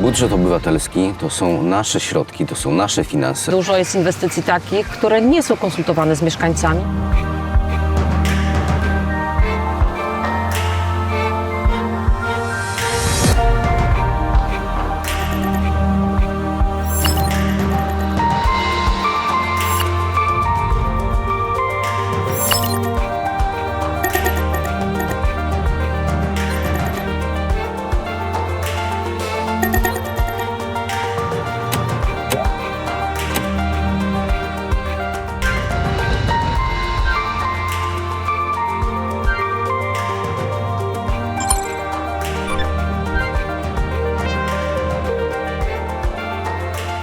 Budżet obywatelski to są nasze środki, to są nasze finanse. Dużo jest inwestycji takich, które nie są konsultowane z mieszkańcami.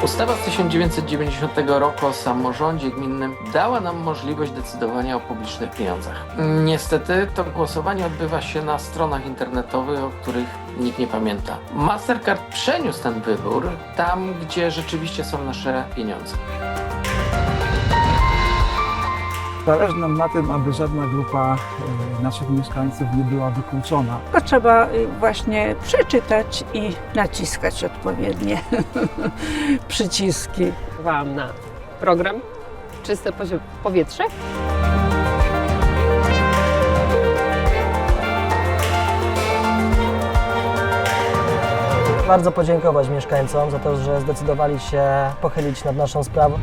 Ustawa z 1990 roku o samorządzie gminnym dała nam możliwość decydowania o publicznych pieniądzach. Niestety to głosowanie odbywa się na stronach internetowych, o których nikt nie pamięta. Mastercard przeniósł ten wybór tam, gdzie rzeczywiście są nasze pieniądze. Zależy nam na tym, aby żadna grupa e, naszych mieszkańców nie była wykluczona. Tylko trzeba y, właśnie przeczytać i naciskać odpowiednie przyciski. Wam na program Czyste Powietrze. Bardzo podziękować mieszkańcom za to, że zdecydowali się pochylić nad naszą sprawą.